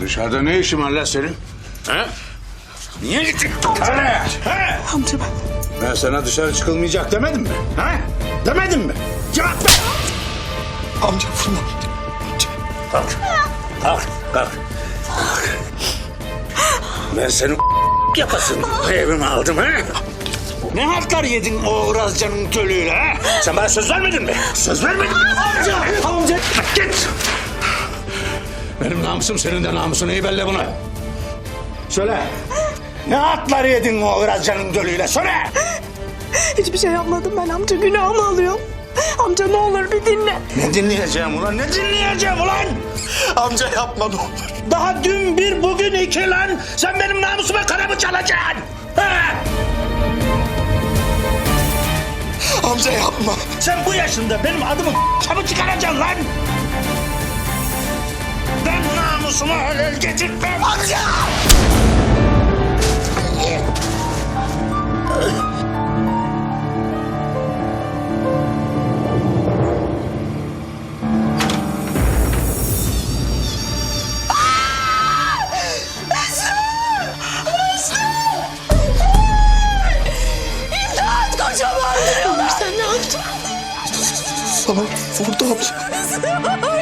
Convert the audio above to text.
Dışarıda ne işin var lan senin? He? Niye gittin? Tarlaya. He? Amca ben. Ben sana dışarı çıkılmayacak demedim mi? He? Demedim mi? Cevap ver. Amca vurma. Amca. Kalk. Kalk. Kalk. Ben senin yapasın evime aldım ha? Ne haklar yedin o Urazcan'ın tölüyle ha? Sen bana söz vermedin mi? Söz vermedin mi? Amca! Benim namusum senin de namusun iyi belli buna. Söyle. Ne haklar yedin o Urazcan'ın tölüyle söyle. Hiçbir şey yapmadım ben amca. Günahımı alıyorum. Amca ne olur bir dinle. Ne dinleyeceğim ulan? Ne dinleyeceğim ulan? Amca yapma ne olur. Daha dün bir bugün iki lan. Sen benim namusuma karamı çalacaksın. Ha? Amca yapma. Sen bu yaşında benim adımı çabuk çıkaracaksın lan. Namusuma el getirmem. Amca! Sana vurdu amca.